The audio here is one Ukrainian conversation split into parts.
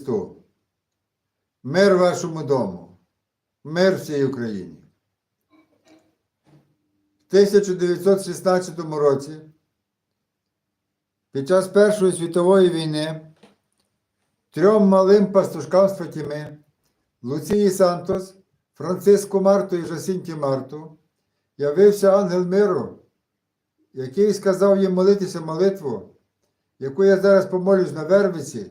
Христу. Мир вашому дому, мир всій Україні. В 1916 році, під час Першої світової війни, трьом малим пастушкам з Фатіми, Луції Сантос, Франциску Марту і Жасінті Марту, явився ангел миру, який сказав їм молитися молитву, яку я зараз помолюсь на Вервиці,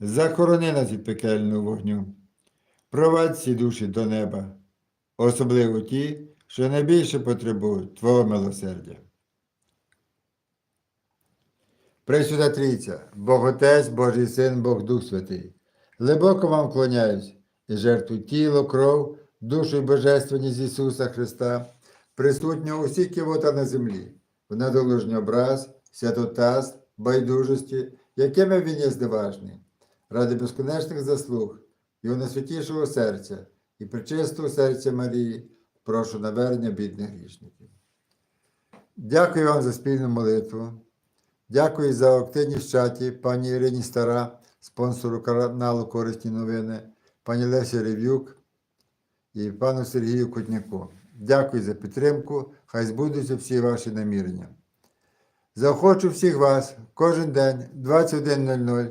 захорони нас від пекельного вогню, провадь ці душі до неба, особливо ті, що найбільше потребують Твого милосердя. Пресвята Трійця, Бог Отець, Божий Син, Бог Дух Святий. Глибоко вам вклоняюсь і жертву тіло, кров, душу і божественність Ісуса Христа, присутнього усі кивота на землі, в недолужній образ, святотаз, байдужості, якими він є здиважний, ради безконечних заслуг, Його найсвятішого серця і причистого серця Марії, прошу навернення бідних грішників. Дякую вам за спільну молитву. Дякую за активність в чаті пані Ірині Стара, спонсору каналу Корисні новини, пані Лесі Рев'юк і пану Сергію Кутняку. Дякую за підтримку. Хай збудуться всі ваші намірення. Заохочу всіх вас кожен день 21.00